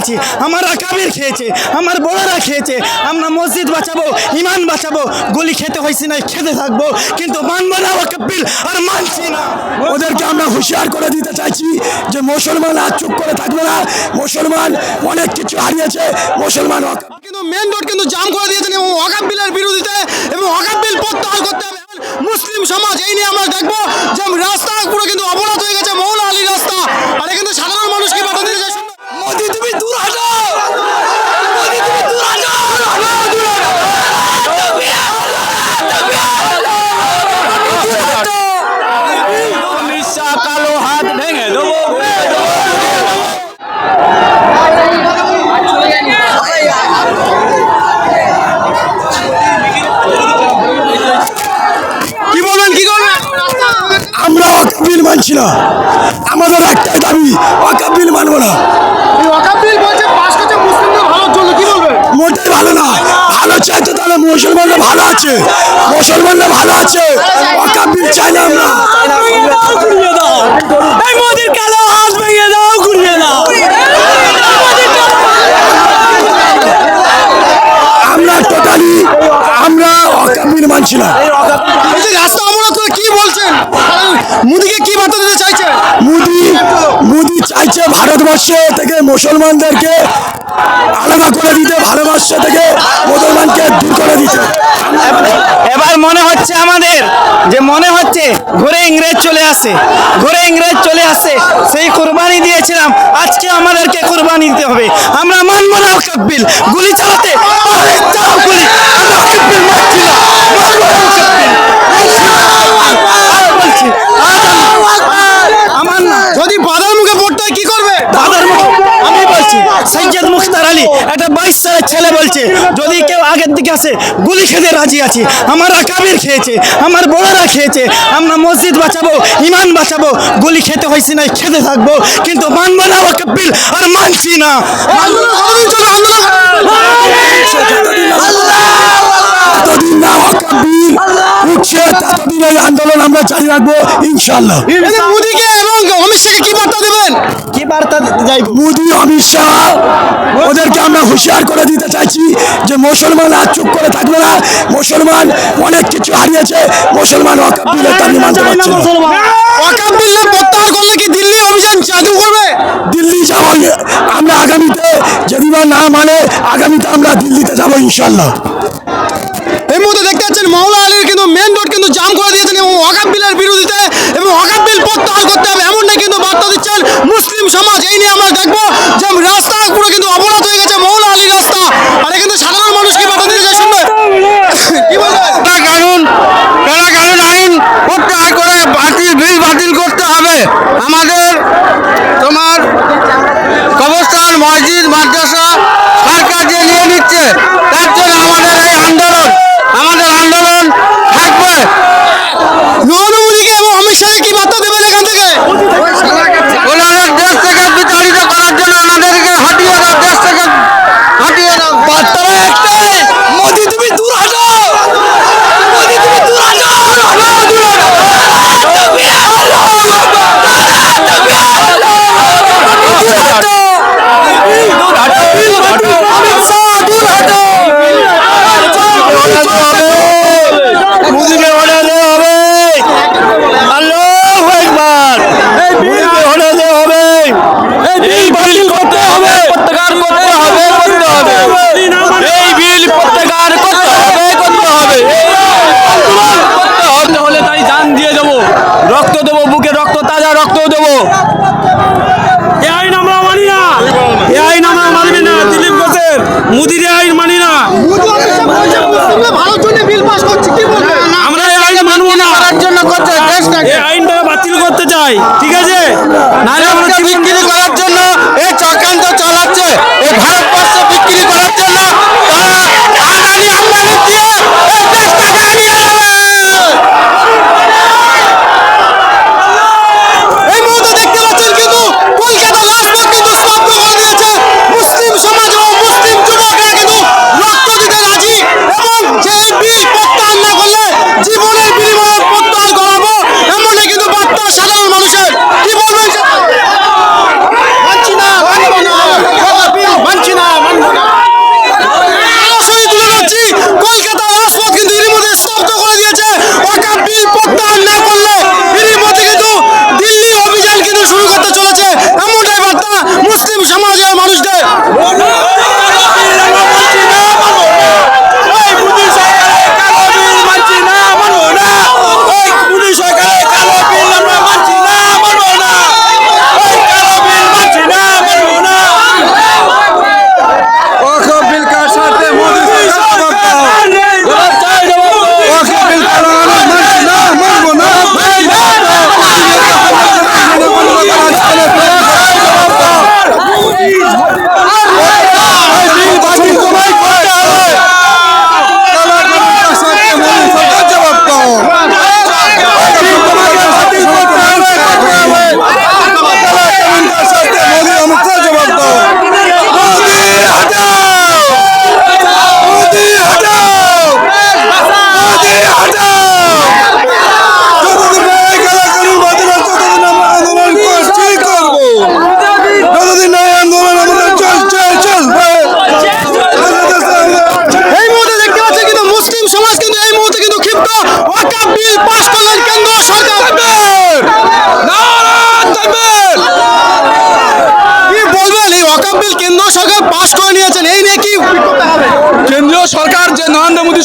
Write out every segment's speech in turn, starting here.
আছি, আমার কাবির খেয়েছে, আমার বড়রা খেয়েছে, আমরা মসজিদ বাঁচাবো, ইমান বাঁচাবো, গুলি খেতে হয়েছি না খেতে থাকব, কিন্তু মানবো না ওয়াকফ বিল আর মানছি না। ওদেরকে আমরা হুঁশিয়ার করে দিতে চাইছি যে মুসলমান আর চুপ করে থাকবে না। মুসলমান অনেক কিছু হারিয়েছে, মুসলমান কিন্তু মেন রোড কিন্তু জাম করে দিয়েছেন এবং ওয়াকাব বিলের বিরোধিতা এবং ওয়াকাব বিল প্রত্যাহার করতে হবে। মুসলিম সমাজ, এই নিয়ে আমরা দেখব যে রাস্তা পুরো কিন্তু অবরোধ হয়ে গেছে মৌলা আলী রাস্তা আর এ কিন্তু সাধারণ মানুষকে বাধা দিতে চাই মোদি তুমি দূর হাঁটো মোদি তুমি দূর হাঁটো কালো হাত ভেঙে দেবো কি বলবেন কি করবেন আমরা ওয়াকাবিল মানছি না। আমাদের একটাই দাবি ওয়াকাবিল মানবো না এই ওয়াকাব বিল বলছে পাশ করছে মুসলিমদের ভালোর জন্য কি বলবেন মোটেই ভালো না। ভালো চাইতে তাহলে মুসলমানরা ভালো আছে। মুসলমানরা ভালো আছে। চাই না আমরা এই মোদির কালো হাত ভেঙে দাও ঘুরিয়ে দাও আমরা টোটালি আমরা ওয়াকাবিল মানছি না এই যে রাস্তা অবরোধ করে কি বলছেন মোদিকে কি বার্তা দিতে চাইছেন মোদি মোদি চাইছে ভারতবর্ষ থেকে মুসলমানদেরকে আলাদা করে দিতে ভারতবর্ষ থেকে মুসলমানকে দূর করে দিতে। এবার মনে হচ্ছে আমাদের যে মনে হচ্ছে ঘুরে ইংরেজ চলে আসে, ঘুরে ইংরেজ চলে আসে, সেই কোরবানি দিয়েছিলাম, আজকে আমাদেরকে কোরবানি দিতে হবে। আমরা মানবো না ওয়াকফ বিল গুলি চালাতে পারে, চালাও গুলি আমরা ওয়াকফ বিল মানছি না মানবো না ওয়াকফ বিল। আর বলছি আর আমার না যদি বাধার মুখে পড়তে হয় কি করবে দাদার মুখ আমি বলছি সৈয়দ মুখতার আলী একটা বাইশ সালের ছেলে বলছে যদি কেউ আগের দিকে আসে গুলি খেতে রাজি আছি। আমার কাবির খেয়েছে আমার বড়রা খেয়েছে। আমরা মসজিদ বাঁচাবো ইমান বাঁচাবো গুলি খেতে হয়েছি না খেতে থাকব কিন্তু মানবো না ওয়াকফ বিল আর মানছি না। আন্দোলন ওয়াকাবিল আমরা চালিয়ে রাখব ইনশাল্লাহ মোদিকে এবং অমিত শাহকে কি বার্তা দেবেন? বার্তা যাইব মোদি অমিত শাহ ওদেরকে আমরা হুঁশিয়ার করে দিতে চাইছি যে মুসলমান আর চুপ করে থাকবে না। মুসলমান অনেক কিছু হারিয়েছে। মুসলমান ওয়াকাবিলের দাবি মানতে পারছে ওয়াকাব বিল প্রত্যাহার করলে কি দিল্লি অভিযান চালু করবে? দিল্লি যাব আমরা আগামীতে যদি বা না মানে আগামীতে আমরা দিল্লিতে যাব ইনশাল্লাহ এই মুহূর্তে দেখতে পাচ্ছেন মৌলা আলীর কিন্তু মেন রোড কিন্তু জাম করে দিয়েছেন এবং ওয়াকাব বিলের বিরোধিতা এবং ওয়াকাব বিল প্রত্যাহার করতে হবে এমনটাই কিন্তু বার্তা দিচ্ছেন মুসলিম এই নিয়ে আমরা দেখব যে রাস্তা পুরো কিন্তু অবরোধ হয়ে গেছে মৌলা আলী রাস্তা আর এ কিন্তু সাধারণ মানুষ কি বার্তা দিতে চাই শুনবে কি বলবেন কানুন কারা কানুন আইন প্রত্যাহার করে বাতিল বিল বাতিল করতে হবে আমাদের তোমার কবরস্থান মসজিদ মাদ্রাসা সরকার যে নিয়ে নিচ্ছে তার জন্য আমাদের এই আন্দোলন আমাদের আন্দোলন থাকবে নরেন্দ্র মোদীকে এবং অমিত শাহকে কি বার্তা দেবেন এখান থেকে ওনাদের দেশ থেকে বিতাড়িত করার জন্য ওনাদেরকে হটিয়ে দাও দেশ থেকে হটিয়ে দাও বার্তারা একটাই মোদি তুমি দূর হাঁটো মোদি তুমি দূর হাঁটো মুদিকে অর্ডার দেওয়া হবে আল্লাহু আকবার মুদিকে অর্ডার দেওয়া হবে এই বিল করতে হবে প্রত্যাহার করতে হবে করতে হবে এই বিল প্রত্যাহার করতে হবে করতে হবে করতে হলে তাই জান দিয়ে দেবো রক্ত দেবো বুকে রক্ত তাজা রক্ত দেবো এ আইন আমরা মানি না এ আইন আমরা মানবি না দিলীপ ঘোষের মুদির এ আইন মানি না মোদী অমিত শাহ বলছে মুসলিমদের ভালোর জন্য বিল পাস করছে কি বলবেন আমরা এই আইন মানবো না করার জন্য করছে দেশটাকে এই আইনটা চাই ঠিক আছে? নারী বিক্রি করার জন্য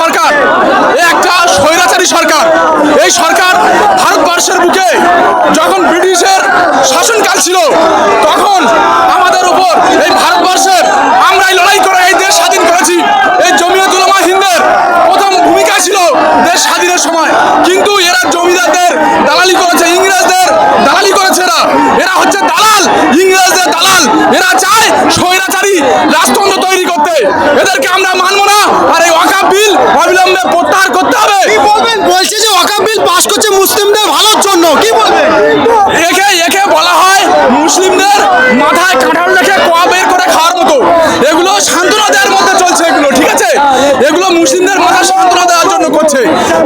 সরকার, একটা স্বৈরাচারী সরকার। এই সরকার ভারতবর্ষের বুকে যখন ব্রিটিশের শাসনকাল ছিল, তখন আমাদের উপর এই ভারতবর্ষের আমরাই লড়াই করে এই দেশ স্বাধীন করেছি। এই জমিয়ত উলামা হিন্দের প্রথম ভূমিকা ছিল দেশ স্বাধীনের সময়। কিন্তু এরা জমিদারদের দালালি করেছে, ইংরেজদের দালালি করেছে এরা। এরা হচ্ছে দালাল, ইংরেজদের দালাল। এরা চায় স্বৈরাচারী রাজতন্ত্র তৈরি করতে এদেরকে আমরা মানবো না আর এই ওয়াকাফ বিল অবিলম্বে প্রত্যাহার করতে হবে কি বলবেন বলছে যে পাশ করছে মুসলিমদের ভালোর জন্য। কি বলবেন একে একে বলা হয় মুসলিমদের মাথায় কাঁঠাল রেখে কোয়া বের করে খাওয়ার মতো। এগুলো সান্ত্বনা দেওয়ার মধ্যে চলছে এগুলো, ঠিক আছে? এগুলো মুসলিমদের মাথা সান্ত্বনা দেওয়ার জন্য করছে।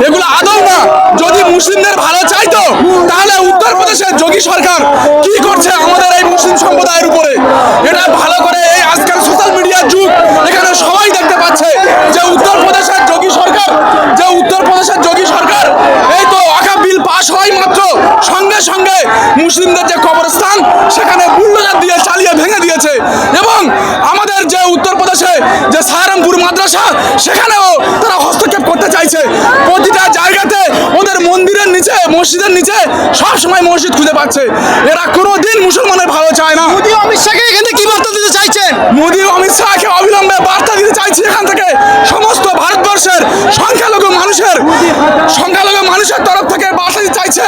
এগুলো আদৌ না। যদি মুসলিমদের ভালো চাইতো তাহলে উত্তরপ্রদেশের যোগী সরকার কি করছে আমাদের এই মুসলিম সম্প্রদায়ের উপরে? এটা ভালো করে এই আজকাল সোশ্যাল মিডিয়ার যুগ, এখানে সবাই দেখতে পাচ্ছে যে উত্তরপ্রদেশের যোগী সরকার, যে উত্তরপ্রদেশের যোগী সরকার এই তো ওয়াকা বিল পাশ হয় মাত্র। সঙ্গে সঙ্গে মুসলিমদের যে কবরস্থান সেখানে বুল্ডোজার দিয়ে চালিয়ে ভেঙে দিয়েছে। এবং আমাদের যে উত্তরপ্রদেশে যে সাহারানপুর মাদ্রাসা সেখানেও তারা হস্তক্ষেপ করতে চাইছে। প্রতিটা জায়গাতে ওদের মন্দিরের নিচে মসজিদের নিচে সবসময় মসজিদ খুঁজে পাচ্ছে। এরা কোনো দিন মুসলমানের ভালো চায় না। মোদী অমিত শাহকে এখানে কি বার্তা দিতে চাইছেন? মোদী অমিত শাহকে অবিলম্বে বার্তা দিতে চাইছে এখান থেকে। সমস্ত ভারতবর্ষের সংখ্যালঘু মানুষের সংখ্যালঘু মানুষের তরফ থেকে দিতে চাইছে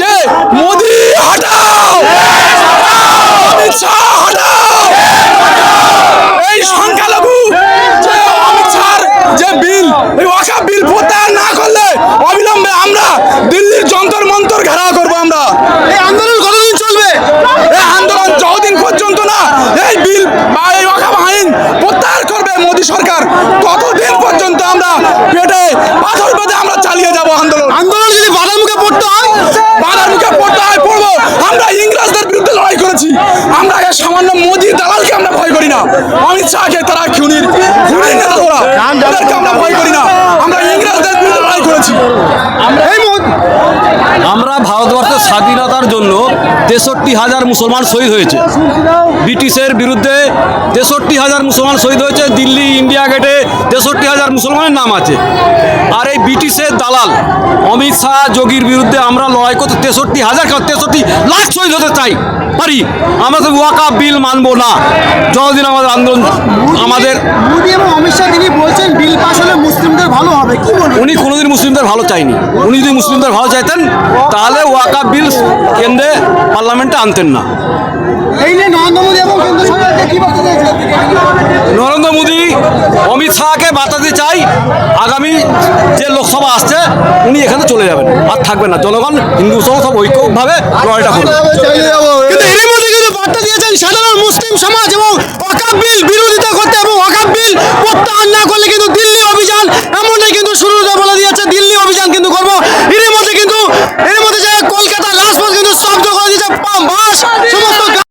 যে মোদী হটাও। অমিত শাহ এই সংখ্যালঘু যে অমিত শাহর যে বিল, এই ওয়াকা বিল প্রত্যাহার না করলে অবিলম্বে আমরা দিল্লির যন্তর মন্তর ঘেরাও করব আমরা। এই আন্দোলন কতদিন চলবে? এই আন্দোলন না। এই বিল বা এই ওয়াকাফ আইন প্রত্যাহার করবে মোদী সরকার। ততদিন পর্যন্ত আমরা পেটে পাথর বেঁধে আমরা চালিয়ে যাব আন্দোলন? আন্দোলন যদি বাধার মুখে পড়তে হয়? বাধার মুখে পড়তে হয় পড়ব। আমরা ইংরেজদের বিরুদ্ধে লড়াই করেছি। আমরা এই সামান্য মোদি দালালকে আমরা ভয় করি না। অমিত শাহকে তারা খুনির খুনির নেতা ওরা। আমরা ভয় করি না। আমরা বিরুদ্ধে লড়াই করেছি। এই মুহূর্তে আমরা ভারতবর্ষের স্বাধীনতার জন্য তেষট্টি হাজার মুসলমান শহীদ হয়েছে। ব্রিটিশের বিরুদ্ধে তেষট্টি হাজার মুসলমান শহীদ হয়েছে দিল্লি ইন্ডিয়া গেটে তেষট্টি হাজার মুসলমানের নাম আছে। আর এই ব্রিটিশের দালাল অমিত শাহ যোগীর বিরুদ্ধে আমরা লড়াই করতে তেষট্টি হাজার তেষট্টি লাখ শহীদ হতে চাই। পারি। আমরা তো ওয়াকা বিল মানবো না। যতদিন আমাদের আন্দোলন আমাদের মোদী এবং অমিত শাহ তিনি বলছেন বিল ভালো হবে কি বলবেন উনি কোনোদিন মুসলিমদের ভালো চাইনি। উনি যদি মুসলিমদের ভালো চাইতেন তাহলে ওয়াকা বিল কেন্দ্রে পার্লামেন্টে আনতেন না। এই নিয়ে নরেন্দ্র মোদী এবং কেন্দ্র সরকারকে কি বার্তা দিয়েছেন? নরেন্দ্র মোদী অমিত শাহকে বাঁচাতে চাই আগামী যে লোকসভা আসছে উনি এখানে চলে যাবেন আর থাকবেন না। জনগণ হিন্দু সহ সব ঐক্যভাবে লড়াইটা করবে। কিন্তু এরই মধ্যে কিন্তু বার্তা দিয়েছেন সাধারণ মুসলিম সমাজ এবং ওয়াকাব বিল বিরোধিতা করতে এবং ওয়াকাব বিল প্রত্যাহার না করলে কিন্তু দিল্লি এমনটাই বলে দিয়েছে, দিল্লি অভিযান কিন্তু করব। এর মধ্যে কিন্তু এর মধ্যে যে কলকাতা রাজপথ কিন্তু স্তব্ধ করে দিয়েছে